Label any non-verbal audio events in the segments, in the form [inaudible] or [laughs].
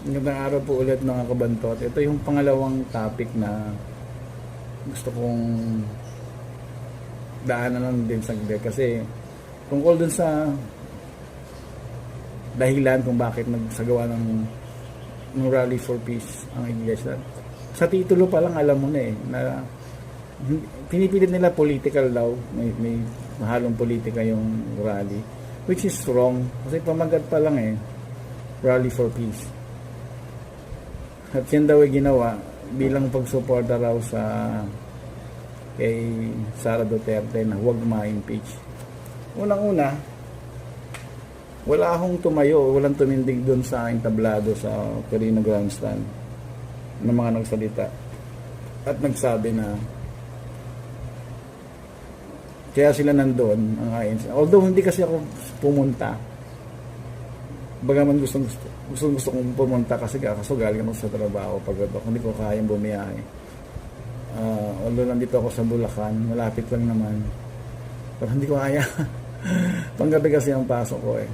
Magandang araw po ulit mga kabantot. Ito yung pangalawang topic na gusto kong daanan lang din saglit kasi tungkol dun sa dahilan kung bakit nagsagawa ng, ng Rally for Peace ang iglesia. Sa titulo pa lang alam mo na eh na pinipilit nila political daw, may, may mahalong politika yung rally which is wrong kasi pamagat pa lang eh Rally for Peace. At yan daw ay ginawa bilang pagsuporta raw sa kay Sara Duterte na huwag ma-impeach. Unang-una, wala akong tumayo, walang tumindig doon sa entablado sa Perino Grandstand ng mga nagsalita at nagsabi na kaya sila nandoon ang ANC. Although hindi kasi ako pumunta, bagaman gustong gusto, gustong gusto kong pumunta kasi ka- kaso galing ako sa trabaho pag hindi ko kayang bumiyahe. Ah, although nandito ako sa Bulacan, malapit lang naman. Pero hindi ko kaya. [laughs] Panggabi kasi ang pasok ko eh.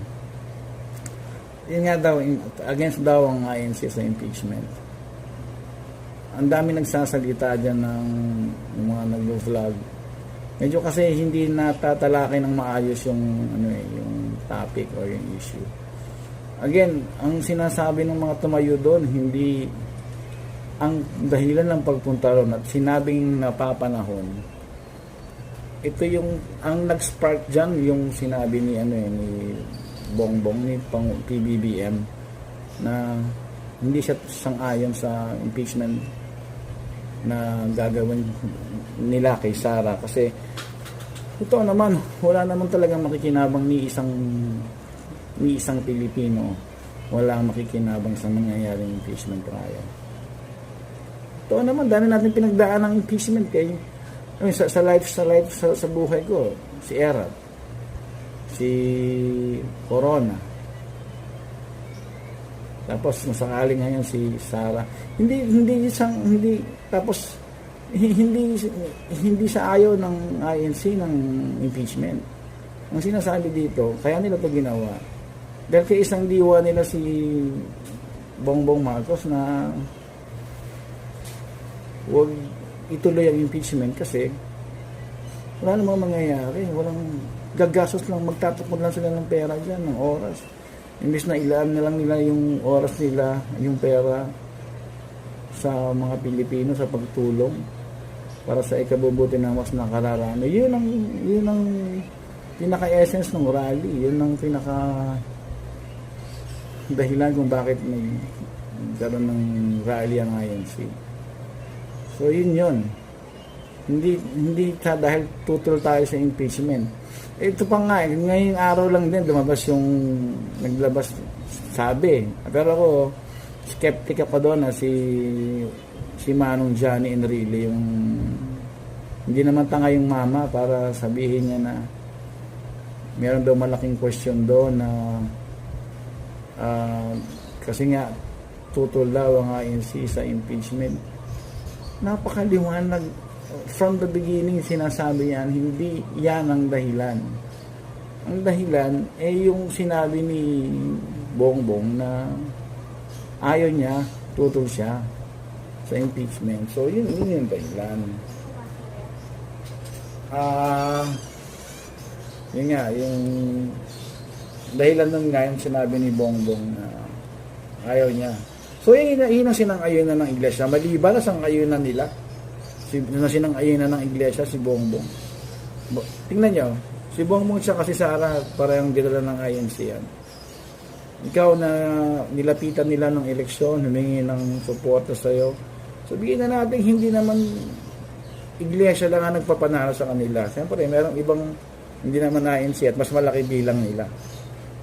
Yun nga daw, in- against daw ang INC sa impeachment. Ang dami nagsasalita dyan ng, ng mga nag-vlog. Medyo kasi hindi natatalakay ng maayos yung ano eh, yung topic or yung issue. Again, ang sinasabi ng mga tumayo doon, hindi ang dahilan ng pagpunta ron at sinabing napapanahon, ito yung, ang nag-spark dyan, yung sinabi ni, ano eh, ni Bongbong, ni Pang PBBM, na hindi siya sang-ayon sa impeachment na gagawin nila kay Sara. Kasi ito naman wala naman talagang makikinabang ni isang ni isang Pilipino wala ang makikinabang sa mangyayaring impeachment trial. Ito naman, dami natin pinagdaan ng impeachment kay I mean, sa, sa life sa life sa, sa buhay ko si Erap si Corona. Tapos nasakali ngayon si Sara. Hindi hindi isang hindi tapos hi- hindi hindi sa ayaw ng INC ng impeachment. Ang sinasabi dito kaya nila to ginawa dahil kay isang diwa nila si Bongbong Marcos na wag ituloy ang impeachment kasi wala namang mangyayari. Walang gagastos lang magtatakot lang sila ng pera dyan ng oras. Imbis na ilaan na lang nila yung oras nila yung pera sa mga Pilipino sa pagtulong para sa ikabubuti ng mas nakararami. Yun ang yun ang pinaka essence ng rally. Yun ang pinaka dahilan kung bakit nagkaroon ng rally ang INC so yun yun. Hindi hindi sa dahil tutol tayo sa impeachment. Ito pa nga eh, ngayong araw lang din lumabas yung naglabas sabi. Pero ako skeptic ako doon na si si Manong Johnny Enrile yung hindi naman tanga yung mama para sabihin niya na meron daw malaking question doon na ah, kasi nga tutol daw ang INC sa impeachment. Napakaliwanag. From the beginning sinasabi yan hindi yan ang dahilan. Ang dahilan eh yung sinabi ni Bongbong na ayaw niya tutol siya sa impeachment. So yun, yun yung dahilan. Ah yun nga yung dahilan nun nga yung sinabi ni Bongbong na ayaw niya. So yun, yun ang sinang-ayunan ng iglesia. Maliban na sang-ayunan nila si, na sinang-ayunan ng iglesia si Bongbong. Bo- tingnan nyo si Bongbong siya kasi Sara parang dinala ng INC yan. Ikaw na nilapitan nila ng eleksyon humingi ng suporta sa iyo sabihin na natin hindi naman iglesia lang ang nagpapanalo sa kanila. Siyempre merong ibang hindi naman INC at mas malaki bilang nila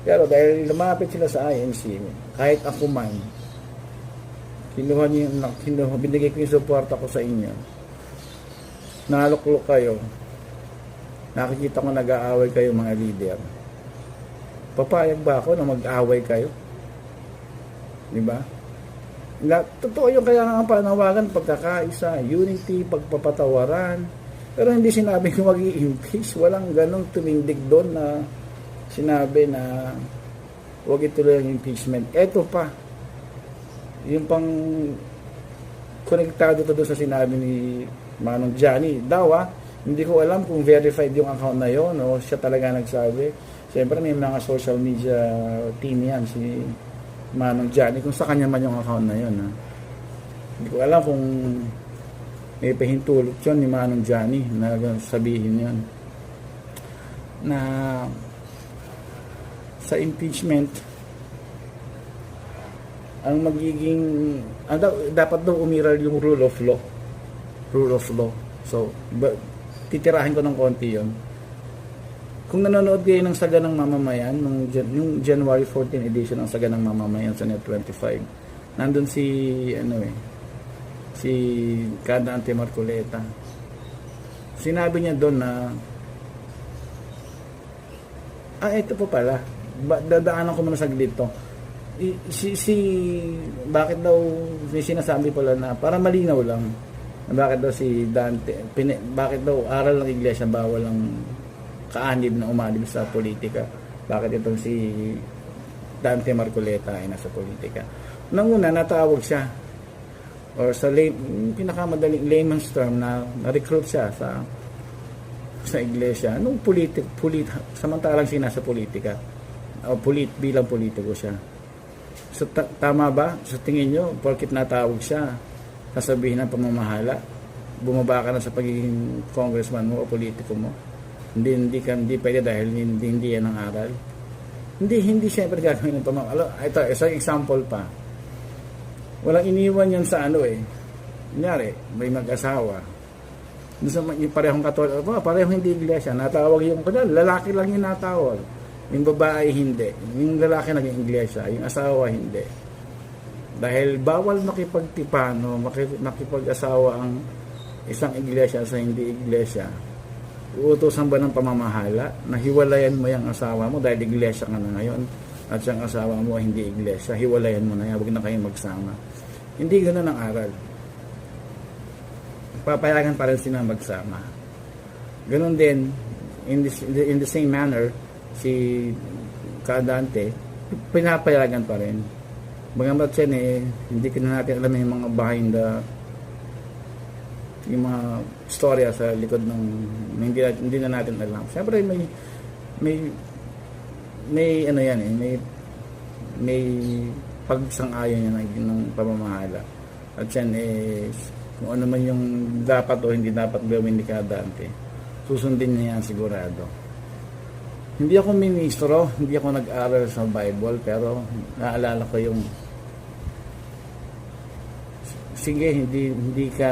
pero dahil lumapit sila sa INC kahit ako man kinuha niyo yung kinuha, binigay ko yung suporta ko sa inyo. Naluklok kayo. Nakikita ko nag-aaway kayo mga leader. Papayag ba ako na mag-aaway kayo? Di ba? Na, totoo yung kaya ang panawagan pagkakaisa unity pagpapatawaran. Pero hindi sinabi kung mag impeach walang ganong tumindig doon na sinabi na huwag ituloy ang impeachment eto pa yung pang konektado to doon sa sinabi ni Manong Johnny. Daw ah, hindi ko alam kung verified yung account na yon o siya talaga nagsabi. Siyempre may mga social media team yan, si Manong Johnny, kung sa kanya man yung account na yon. Ha. Hindi ko alam kung may pahintulot yun ni Manong Johnny na sabihin yon na sa impeachment ang magiging ang dapat daw umiral yung rule of law. Rule of law. So ba, titirahin ko ng konti yon kung nanonood kayo ng Saga ng Mamamayan nung yung January 14 edition ng Saga ng Mamamayan sa Net 25 nandun si ano eh si Kada Ante Marcoleta sinabi niya doon na ah ito po pala dadaanan ko muna saglit to. Si, si bakit daw may sinasabi pala na para malinaw lang bakit daw si Dante pini, bakit daw aral ng iglesia bawal ang kaanib na umalib sa politika. Bakit itong si Dante Marcoleta ay nasa politika? Nang una natawag siya. Or sa lay, pinakamadaling layman's term na na-recruit siya sa sa iglesia nung politik polit samantalang siya nasa politika o polit bilang politiko siya So, ta- tama ba? Sa tingin nyo, porkit natawag siya, sasabihin ng pamamahala, bumaba ka na sa pagiging congressman mo o politiko mo. Hindi, hindi, ka, hindi pwede dahil hindi, hindi yan ang aral. Hindi, hindi siyempre gagawin ng pamamahala. Ito, isang example pa. Walang iniwan yan sa ano eh. Kunyari, may mag-asawa. Doon sa yung parehong katolik, oh, parehong hindi iglesia. Natawag yung, kunyari, lalaki lang yung natawag. Yung babae hindi. Yung lalaki naging iglesia, yung asawa hindi. Dahil bawal makipagtipan o maki- makipag-asawa ang isang iglesia sa hindi iglesia. Uutosan ba ng pamamahala na hiwalayan mo yung asawa mo dahil iglesia ka na ngayon at yung asawa mo hindi iglesia, hiwalayan mo na yan, huwag na kayong magsama. Hindi ganun ang aral. Papayagan pa rin sila magsama. Ganun din, in, this, in the same manner, si Kadante, pinapayagan pa rin. Bagamat yan eh, hindi ka na natin alam yung mga behind the yung mga storya sa likod ng hindi, hindi na natin alam. Siyempre may may may ano yan eh, may may pagsang-ayon yan ng, ng pamamahala. At yan eh, kung ano man yung dapat o hindi dapat gawin ni Kadante, susundin niya yan sigurado. Hindi ako ministro, hindi ako nag-aral sa Bible, pero naalala ko yung sige, hindi hindi ka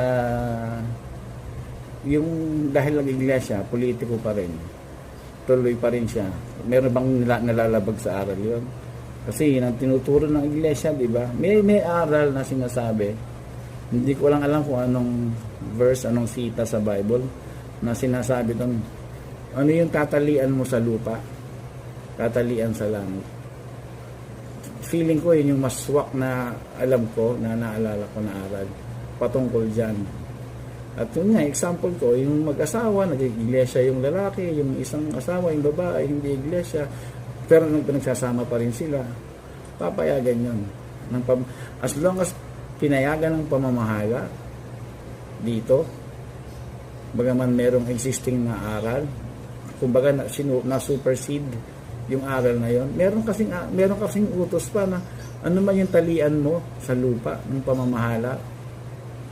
yung dahil lang iglesia, politiko pa rin. Tuloy pa rin siya. Meron bang nalalabag sa aral yon? Kasi yun ang tinuturo ng iglesia, di ba? May, may aral na sinasabi. Hindi ko lang alam kung anong verse, anong sita sa Bible na sinasabi doon, ano yung tatalian mo sa lupa? Tatalian sa langit. Feeling ko yun yung mas swak na alam ko, na naalala ko na aral patungkol dyan. At yun nga, example ko, yung mag-asawa, nag-iglesia yung lalaki, yung isang asawa, yung babae, hindi iglesia, pero nung pa rin sila, papayagan yun. Ng pam- as long as pinayagan ng pamamahala dito, bagaman merong existing na aral, kumbaga na, sinu, na supersede yung aral na yon. Meron kasing ah, meron kasing utos pa na ano man yung talian mo sa lupa ng pamamahala,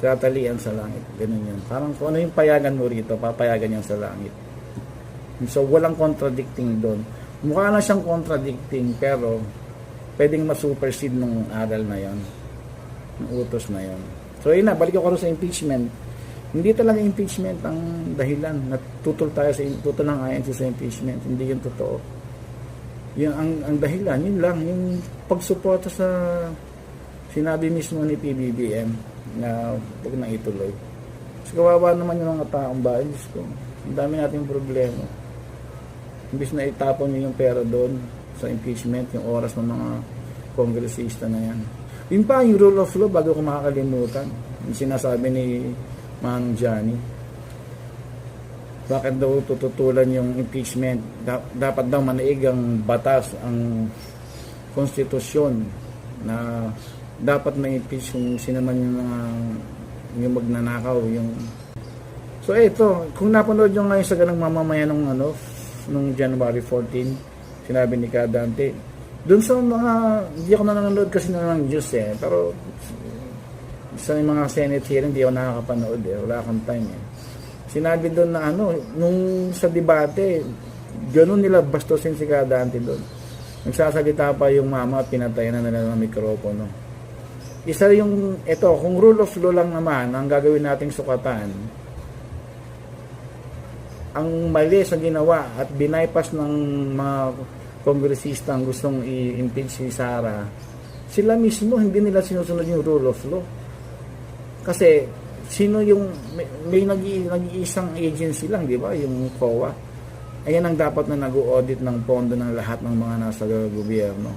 tatalian sa langit. Ganun yun. Parang kung ano yung payagan mo rito, papayagan yan sa langit. So walang contradicting doon. Mukha na siyang contradicting pero pwedeng ma-supersede nung aral na yon, ng utos na yon. So yun na, balik ako sa impeachment hindi talaga impeachment ang dahilan. Natutol tayo sa tutol ng INC sa impeachment. Hindi yun totoo. Yung ang, ang dahilan, yun lang, yung pagsuporta sa sinabi mismo ni PBBM na huwag na ituloy. Kasi kawawa naman yung mga taong bayan. Diyos ko, ang dami nating problema. Imbis na itapon nyo yung pera doon sa impeachment, yung oras ng mga kongresista na yan. Yun pa, yung rule of law, bago ko makakalimutan. Yung sinasabi ni Manong Johnny. Bakit daw tututulan yung impeachment? Da- dapat daw manaig ang batas, ang konstitusyon na dapat ma-impeach kung sino man yung mga yung magnanakaw, yung So ito, kung napanood nyo ngayon sa ganang mamamayan ng ano, nung January 14, sinabi ni Kadante, doon sa mga, hindi ako nanonood kasi na ng news eh, pero sa mga Senate hearing, hindi ako nakakapanood eh, wala akong time eh. Sinabi doon na ano, nung sa debate, ganun nila bastusin si Kadante doon. Nagsasalita pa yung mama, pinatayan na nila ng mikropono. Isa yung, ito, kung rule of law lang naman, ang gagawin nating sukatan, ang mali sa ginawa at binaypas ng mga kongresista ang gustong i-impeach si Sara, sila mismo hindi nila sinusunod yung rule of law. Kasi sino yung may, may nag nag-iisang agency lang, di ba? Yung COA. Ayan ang dapat na nag-audit ng pondo ng lahat ng mga nasa gobyerno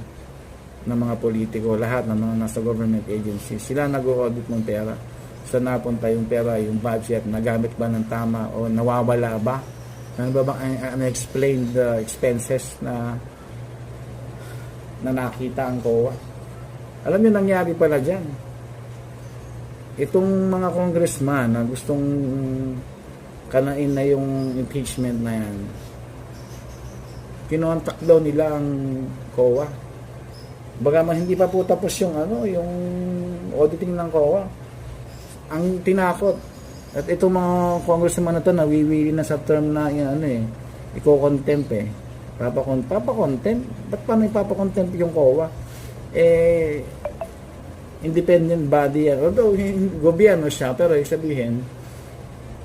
ng mga politiko, lahat ng mga nasa government agencies. Sila nag-audit ng pera. Saan napunta yung pera, yung budget, nagamit ba ng tama o nawawala ba? Ano ba bang un- unexplained uh, expenses na na nakita ang COA? Alam niyo nangyari pala dyan. Itong mga congressman na gustong kanain na yung impeachment na yan, kinontak daw nila ang COA. Bagaman hindi pa po tapos yung ano, yung auditing ng COA. Ang tinakot at itong mga congressman na to nawiwili na sa term na yung ano eh, iko-contempt eh. Papakon papakontempt. Ba't paano ipapakontempt yung COA? Eh, independent body yan. Although, gobyerno siya, pero ibig sabihin,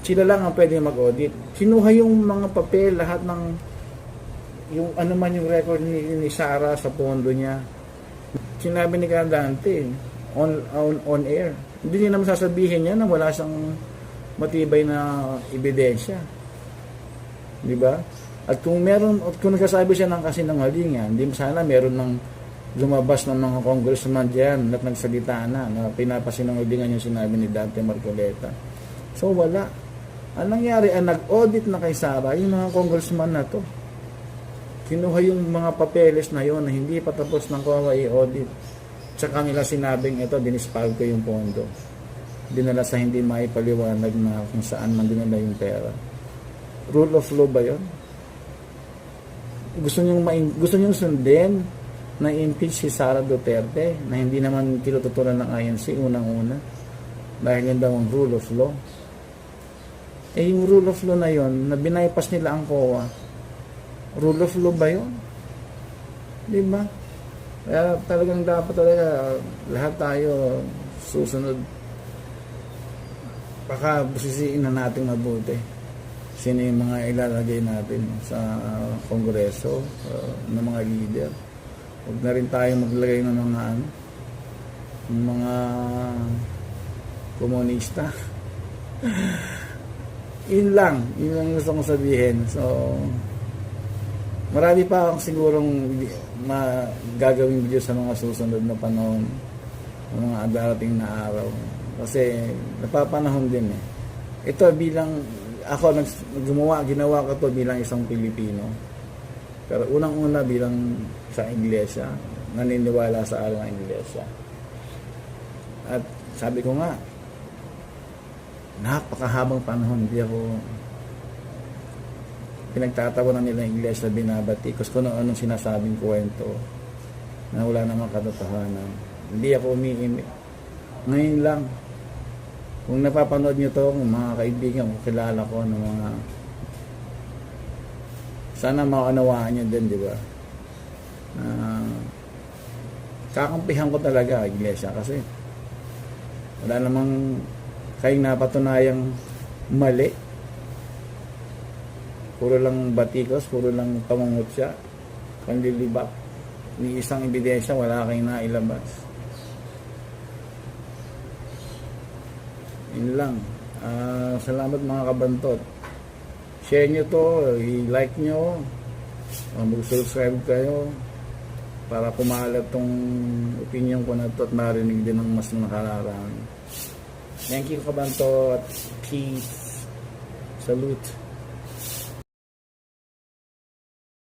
sila lang ang pwede mag-audit. Sinuha yung mga papel, lahat ng yung ano man yung record ni, ni Sarah sa pondo niya. Sinabi ni Candante, on, on, on air. Hindi niya naman sasabihin niya na wala siyang matibay na ebidensya. Di ba? At kung meron, at kung nagsasabi siya ng kasinungalingan, hindi sana meron ng lumabas ng mga congressman diyan at nagsalita na na pinapasinungalingan yung sinabi ni Dante Marcoleta. So wala. Ang nangyari, ang nag-audit na kay Sara, yung mga congressman na to. Kinuha yung mga papeles na yon na hindi pa tapos ng COA i-audit. Tsaka nila sinabing ito, dinispal ko yung pondo. Dinala sa hindi maipaliwanag na kung saan man dinala yung pera. Rule of law ba yon? Gusto nyo, gusto nyo sundin na impeach si Sara Duterte na hindi naman tinututunan ng INC unang-una dahil yun daw ang rule of law. Eh yung rule of law na yon na binaypas nila ang COA, rule of law ba yun? Di ba? Kaya talagang dapat talaga lahat tayo susunod. Baka busisiin na natin mabuti. Sino yung mga ilalagay natin sa uh, kongreso, uh, ng mga leader. Huwag na rin tayo maglagay ng mga ano, mga komunista. [laughs] yun lang, yun lang gusto kong sabihin. So, marami pa akong sigurong ma gagawing video sa mga susunod na panahon, mga darating na araw. Kasi napapanahon din eh. Ito bilang ako gumawa, ginawa ko to bilang isang Pilipino. Pero unang-una bilang sa iglesia, naniniwala sa araw ng iglesia. At sabi ko nga, napakahabang panahon, hindi ako pinagtatawanan nila ng iglesia binabatikos kung ano anong sinasabing kwento na wala namang katotohanan. Hindi ako umiimik. Ngayon lang, kung napapanood nyo to, kung mga kaibigan ko, kilala ko ng mga sana maunawaan nyo din, di ba? Uh, kakampihan ko talaga iglesia kasi wala namang kayong napatunayang mali. Puro lang batikos, puro lang pamangutya, panlilibak. Ni isang ebidensya, wala kayong nailabas. Yun lang. Ah, salamat mga kabantot. Share nyo to, i-like nyo, uh, mag-subscribe kayo para kumalat tong opinion ko na to at marinig din ng mas nakararami. Thank you kabantot. Peace. Salute.